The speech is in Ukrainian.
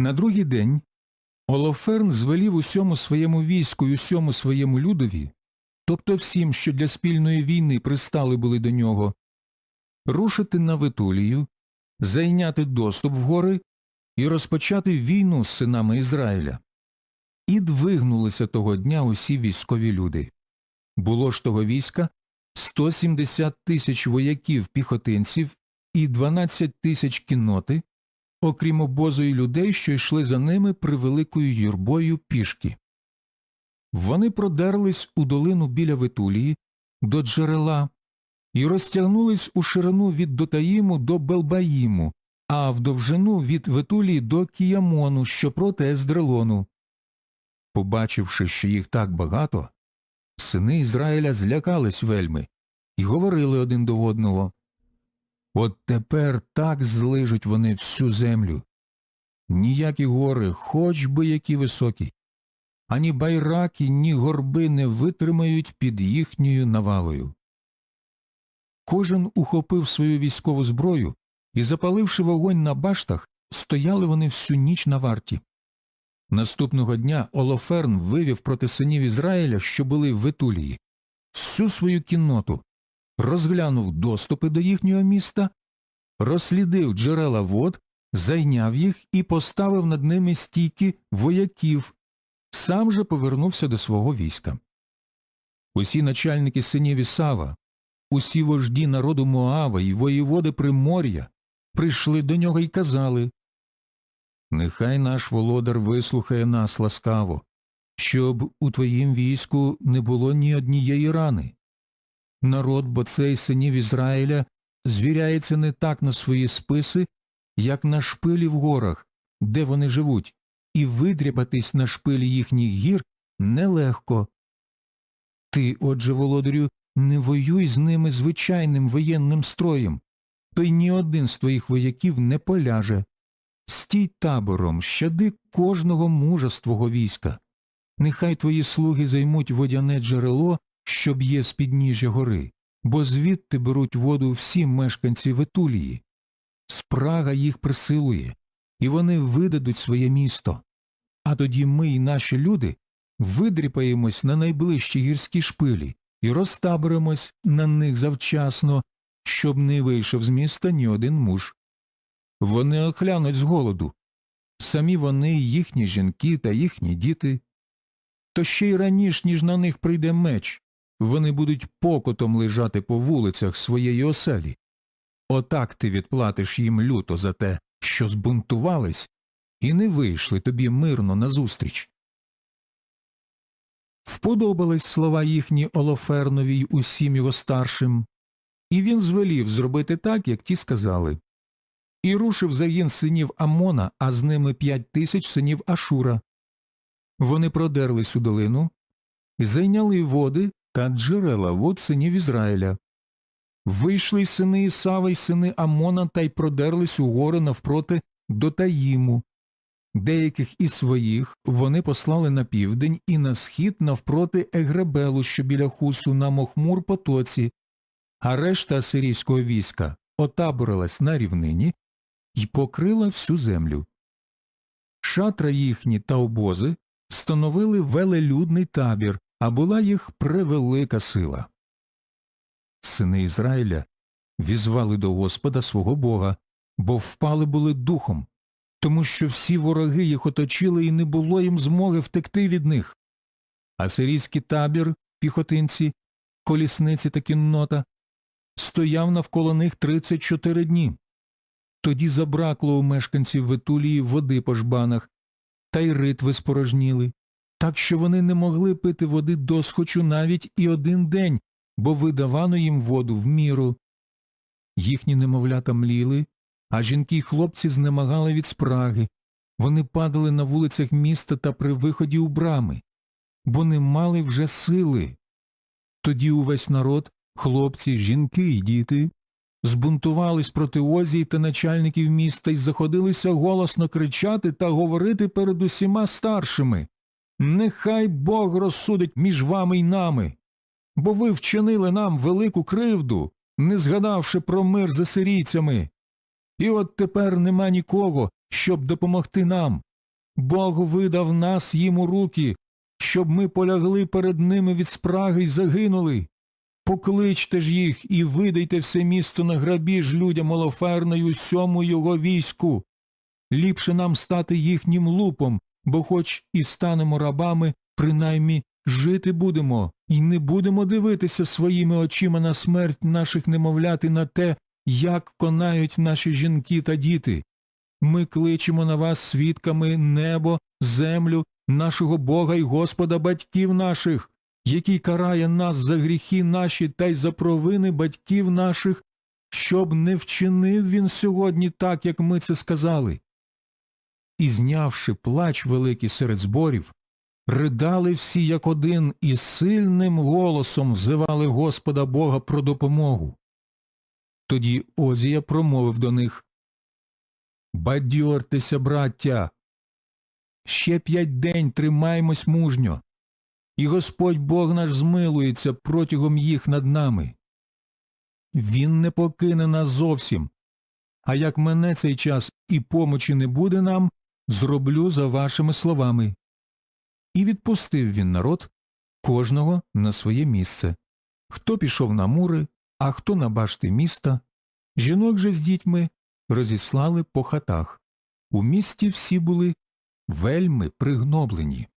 На другий день Олоферн звелів усьому своєму війську й усьому своєму людові, тобто всім, що для спільної війни пристали були до нього, рушити на Витулію, зайняти доступ в гори і розпочати війну з синами Ізраїля. І двигнулися того дня усі військові люди. Було ж того війська 170 тисяч вояків піхотинців і 12 тисяч кінноти, окрім обозу і людей, що йшли за ними превеликою юрбою пішки. Вони продерлись у долину біля Витулії, до джерела, і розтягнулись у ширину від Дотаїму до Белбаїму, а в довжину від Ветулії до Кіямону, що проти Ездрелону. Побачивши, що їх так багато, сини Ізраїля злякались вельми і говорили один до одного От тепер так злижуть вони всю землю. Ніякі гори, хоч би які високі, ані байраки, ні горби не витримають під їхньою навалою. Кожен ухопив свою військову зброю і, запаливши вогонь на баштах, стояли вони всю ніч на варті. Наступного дня Олоферн вивів проти синів Ізраїля, що були в Ветулії, всю свою кінноту, розглянув доступи до їхнього міста, розслідив джерела вод, зайняв їх і поставив над ними стійки вояків, сам же повернувся до свого війська. Усі начальники синів Ісава, усі вожді народу Моава і воєводи Примор'я прийшли до нього і казали Нехай наш володар вислухає нас ласкаво, щоб у твоїм війську не було ні однієї рани. Народ бо цей синів Ізраїля звіряється не так на свої списи, як на шпилі в горах, де вони живуть, і видряпатись на шпилі їхніх гір нелегко. Ти, отже, володарю, не воюй з ними звичайним воєнним строєм, то й ні один з твоїх вояків не поляже. Стій табором, щади кожного мужа з твого війська. Нехай твої слуги займуть водяне джерело, що б'є з підніжжя гори, бо звідти беруть воду всі мешканці Ветулії. Спрага їх присилує, і вони видадуть своє місто. А тоді ми й наші люди видріпаємось на найближчі гірські шпилі і розтаборимось на них завчасно, щоб не вийшов з міста ні один муж. Вони охлянуть з голоду. Самі вони, їхні жінки та їхні діти. То ще й раніше, ніж на них прийде меч, вони будуть покотом лежати по вулицях своєї оселі. Отак ти відплатиш їм люто за те, що збунтувались, і не вийшли тобі мирно назустріч. Вподобались слова їхні Олофернові й усім його старшим, і він звелів зробити так, як ті сказали. І рушив загін синів Амона, а з ними п'ять тисяч синів Ашура. Вони продерлись у долину, зайняли води та джерела вод синів Ізраїля. Вийшли й сини Ісава й сини Амона та й продерлись у гори навпроти до Таїму. Деяких із своїх вони послали на південь і на схід навпроти Егребелу, що біля хусу на Мохмур потоці, а решта асирійського війська отаборилась на рівнині і покрила всю землю. Шатра їхні та обози становили велелюдний табір, а була їх превелика сила. Сини Ізраїля візвали до Господа свого Бога, бо впали були духом, тому що всі вороги їх оточили і не було їм змоги втекти від них. Асирійський табір, піхотинці, колісниці та кіннота стояв навколо них 34 дні. Тоді забракло у мешканців Ветулії води по жбанах, та й ритви спорожніли, так що вони не могли пити води досхочу навіть і один день, бо видавано їм воду в міру. Їхні немовлята мліли, а жінки й хлопці знемагали від спраги. Вони падали на вулицях міста та при виході у брами, бо не мали вже сили. Тоді увесь народ, хлопці, жінки і діти, збунтувались проти Озії та начальників міста і заходилися голосно кричати та говорити перед усіма старшими Нехай Бог розсудить між вами й нами, бо ви вчинили нам велику кривду, не згадавши про мир з асирійцями. І от тепер нема нікого, щоб допомогти нам, Бог видав нас їм у руки, щоб ми полягли перед ними від спраги й загинули. Покличте ж їх і видайте все місто на грабіж людям Олоферна й усьому його війську. Ліпше нам стати їхнім лупом, бо хоч і станемо рабами, принаймні жити будемо, і не будемо дивитися своїми очима на смерть наших немовлят і на те, як конають наші жінки та діти. Ми кличемо на вас свідками небо, землю, нашого Бога і Господа батьків наших, який карає нас за гріхи наші та й за провини батьків наших, щоб не вчинив він сьогодні так, як ми це сказали. І знявши плач великий серед зборів, ридали всі як один і сильним голосом взивали Господа Бога про допомогу. Тоді Озія промовив до них Бадьортеся, браття, ще п'ять день тримаймось мужньо, і Господь Бог наш змилується протягом їх над нами. Він не покине нас зовсім, а як мене цей час і помочі не буде нам, зроблю за вашими словами. І відпустив він народ, кожного на своє місце. Хто пішов на мури, а хто на башти міста, жінок же з дітьми розіслали по хатах. У місті всі були вельми пригноблені.